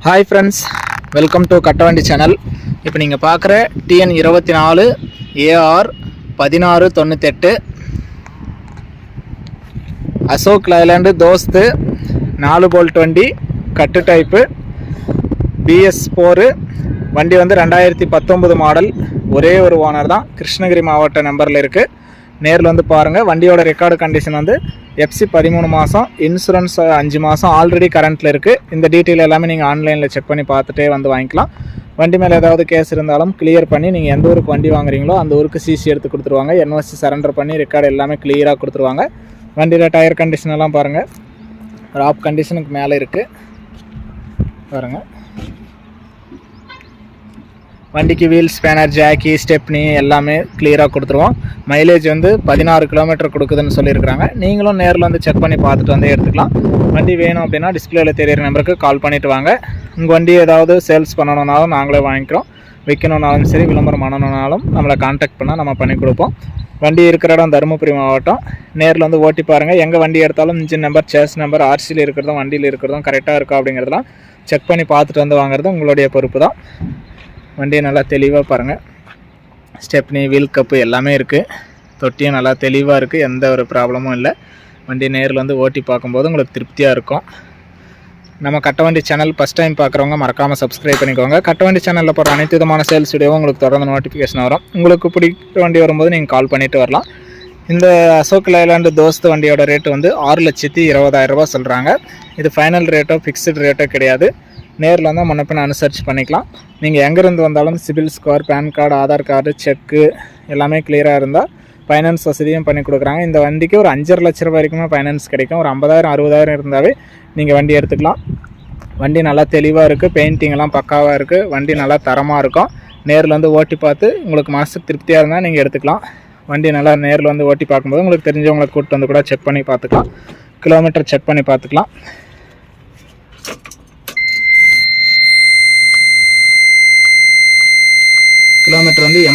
Hi friends welcome to Kattavandi channel இப்போ நீங்கள் பார்க்குற டிஎன் இருபத்தி நாலு ஏஆர் பதினாறு தொண்ணூத்தெட்டு அசோக் லைலாண்டு தோஸ்து நாலு போல்ட் வண்டி கட்டு டைப்பு பிஎஸ் ஃபோரு வண்டி வந்து ரெண்டாயிரத்தி பத்தொம்பது மாடல் ஒரே ஒரு ஓனர் தான். கிருஷ்ணகிரி மாவட்ட நம்பரில் இருக்குது நேரில் வந்து பாருங்கள் வண்டியோட ரெக்கார்டு கண்டிஷன் வந்து எஃப்சி பதிமூணு மாதம் இன்சூரன்ஸ் அஞ்சு மாதம் ஆல்ரெடி கரண்ட்டில் இருக்குது இந்த டீட்டெயில் எல்லாமே நீங்கள் ஆன்லைனில் செக் பண்ணி பார்த்துட்டே வந்து வாங்கிக்கலாம். வண்டி மேலே ஏதாவது கேஸ் இருந்தாலும் கிளியர் பண்ணி நீங்கள் எந்த ஊருக்கு வண்டி வாங்குறீங்களோ அந்த ஊருக்கு சிசி எடுத்து கொடுத்துருவாங்க. என்ஓசி சரண்டர் பண்ணி ரெக்கார்டு எல்லாமே கிளியராக கொடுத்துருவாங்க. வண்டியில் டயர் கண்டிஷன் எல்லாம் பாருங்கள் ராப் கண்டிஷனுக்கு மேலே இருக்குது பாருங்கள் வண்டிக்கு வீல் ஸ்பேனர் ஜாக்கி ஸ்டெப்னி எல்லாமே கிளியராக கொடுத்துருவோம். மைலேஜ் வந்து பதினாறு கிலோமீட்டர் கொடுக்குதுன்னு சொல்லியிருக்கிறாங்க. நீங்களும் நேரில் வந்து செக் பண்ணி பார்த்துட்டு வந்து எடுத்துக்கலாம். வண்டி வேணும் அப்படின்னா டிஸ்பிளேல தெரியிற நம்பருக்கு கால் பண்ணிவிட்டு வாங்க. உங்கள் வண்டி ஏதாவது சேல்ஸ் பண்ணணுன்னாலும் நாங்களே வாங்கிக்கிறோம். விற்கணுன்னாலும் சரி விளம்பரம் பண்ணணுன்னாலும் நம்மளை காண்டாக்ட் பண்ணால் நம்ம பண்ணி கொடுப்போம். வண்டி இருக்கிற இடம் தருமபுரி மாவட்டம். நேரில் வந்து ஓட்டி பாருங்கள் எங்கே வண்டி எடுத்தாலும் இன்ஜின் நம்பர் சேஸ் நம்பர் ஆர்சியில் இருக்கிறதும் வண்டியில் இருக்கிறதும் கரெக்டாக இருக்கா அப்படிங்கிறதெல்லாம் செக் பண்ணி பார்த்துட்டு வந்து வாங்குறது உங்களுடைய பொறுப்பு தான். வண்டியை நல்லா தெளிவாக பாருங்கள் ஸ்டெப்னி வீல் கப்பு எல்லாமே இருக்குது தொட்டியும் நல்லா தெளிவாக இருக்குது எந்த ஒரு ப்ராப்ளமும் இல்லை. வண்டி நேரில் வந்து ஓட்டி பார்க்கும்போது உங்களுக்கு திருப்தியாக இருக்கும். நம்ம கட்டவண்டி சேனல் ஃபஸ்ட் டைம் பார்க்குறவங்க மறக்காமல் சப்ஸ்கிரைப் பண்ணிக்கோங்க. கட்டவண்டி சேனலில் போகிற அனைத்து விதமான சேல்ஸ் வீடியோவும் உங்களுக்கு தொடர்ந்து நோட்டிஃபிகேஷன் வரும். உங்களுக்கு பிடிக்க வண்டி வரும்போது நீங்கள் கால் பண்ணிவிட்டு வரலாம். இந்த அசோக் லைலாண்டு தோஸ்து வண்டியோட ரேட்டு வந்து ஆறு லட்சத்தி இருபதாயிரரூபா சொல்கிறாங்க இது ஃபைனல் ரேட்டோ ஃபிக்ஸ்டு ரேட்டோ கிடையாது. நேரில் வந்தால் முன்னப்பின அனுசரித்து பண்ணிக்கலாம். நீங்கள் எங்கேருந்து வந்தாலும் CIBIL score PAN card Aadhaar card check எல்லாமே கிளியராக இருந்தால் ஃபைனான்ஸ் வசதியும் பண்ணி கொடுக்குறாங்க. இந்த வண்டிக்கு ஒரு அஞ்சரை லட்ச ரூபாய் வரைக்குமே ஃபைனான்ஸ் கிடைக்கும். ஒரு ஐம்பதாயிரம் அறுபதாயிரம் இருந்தாவே நீங்கள் வண்டி எடுத்துக்கலாம். வண்டி நல்லா தெளிவாக இருக்குது பெயிண்டிங்லாம் பக்காவாக இருக்குது வண்டி நல்லா தரமாக இருக்கும். நேரில் வந்து ஓட்டி பார்த்து உங்களுக்கு மனசுக்கு திருப்தியாக இருந்தால் நீங்கள் எடுத்துக்கலாம். வண்டி நல்லா நேரில் வந்து ஓட்டி பார்க்கும்போது உங்களுக்கு தெரிஞ்சவங்களை கூப்பிட்டு வந்து கூட செக் பண்ணி பார்த்துக்கலாம். கிலோமீட்டர் செக் பண்ணி பார்த்துக்கலாம்.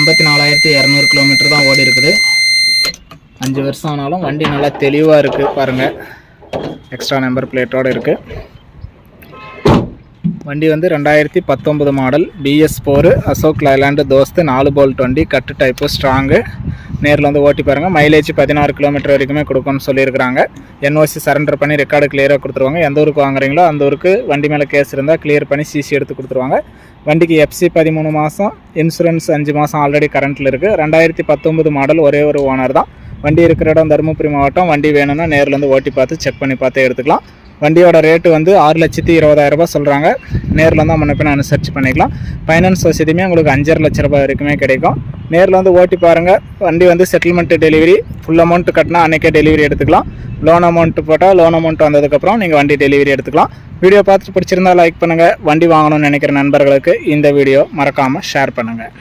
ஐம்பத்தி நாலாயிரத்தி இரநூறு கிலோமீட்டர் தான் ஓடி இருக்குது. அஞ்சு வருஷம் ஆனாலும் வண்டி நல்லா தெளிவாக இருக்குது பாருங்கள் எக்ஸ்ட்ரா நம்பர் பிளேட்டோடு இருக்குது வண்டி வந்து ரெண்டாயிரத்தி பத்தொம்பது model BS four Ashok Leyland Dost நாலு போல் டுவெண்ட்டி கட்டு டைப்பு ஸ்ட்ராங்கு நேரில் வந்து ஓட்டி பாருங்கள் மைலேஜ் பதினாறு கிலோமீட்டர் வரைக்குமே கொடுக்கும்னு சொல்லியிருக்கிறாங்க. என்ஓசி சரண்டர் பண்ணி ரெக்கார்டு கிளியராக கொடுத்துருவாங்க. எந்த ஊருக்கு வாங்குறீங்களோ அந்த ஊருக்கு வண்டி மேலே கேஸ் இருந்தால் கிளியர் பண்ணி சிசி எடுத்து கொடுத்துருவாங்க. வண்டிக்கு எஃப்சி பதிமூணு மாதம் இன்சூரன்ஸ் அஞ்சு மாதம் ஆல்ரெடி கரண்ட்டில் இருக்குது ரெண்டாயிரத்தி பத்தொம்பது மாடல் ஒரே ஒரு ஓனர் தான். வண்டி இருக்கிற இடம் தருமபுரி மாவட்டம். வண்டி வேணும்னா நேரில் வந்து ஓட்டி பார்த்து செக் பண்ணி பார்த்து எடுத்துக்கலாம். வண்டியோட ரேட்டு வந்து ஆறு லட்சத்தி இருபதாயிரம் ரூபாய் சொல்கிறாங்க நேரில் வந்து முன்னப்பே நான் சர்ச் பண்ணிக்கலாம். ஃபைனான்ஸ் வசதியுமே உங்களுக்கு அஞ்சரை லட்ச ரூபாய் வரைக்குமே கிடைக்கும். நேரில் வந்து ஓட்டி பாருங்கள் வண்டி வந்து செட்டில்மெண்ட்டு டெலிவரி ஃபுல் அமௌண்ட்டு கட்டினா அன்றைக்கே டெலிவரி எடுத்துக்கலாம். லோன் அமௌண்ட்டு போட்டால் லோன் அமௌண்ட் வந்ததுக்கப்புறம் நீங்கள் வண்டி டெலிவரி எடுத்துக்கலாம். வீடியோ பார்த்துட்டு பிடிச்சிருந்தா லைக் பண்ணுங்கள் வண்டி வாங்கணும்னு நினைக்கிற நண்பர்களுக்கு இந்த வீடியோ மறக்காமல் ஷேர் பண்ணுங்கள்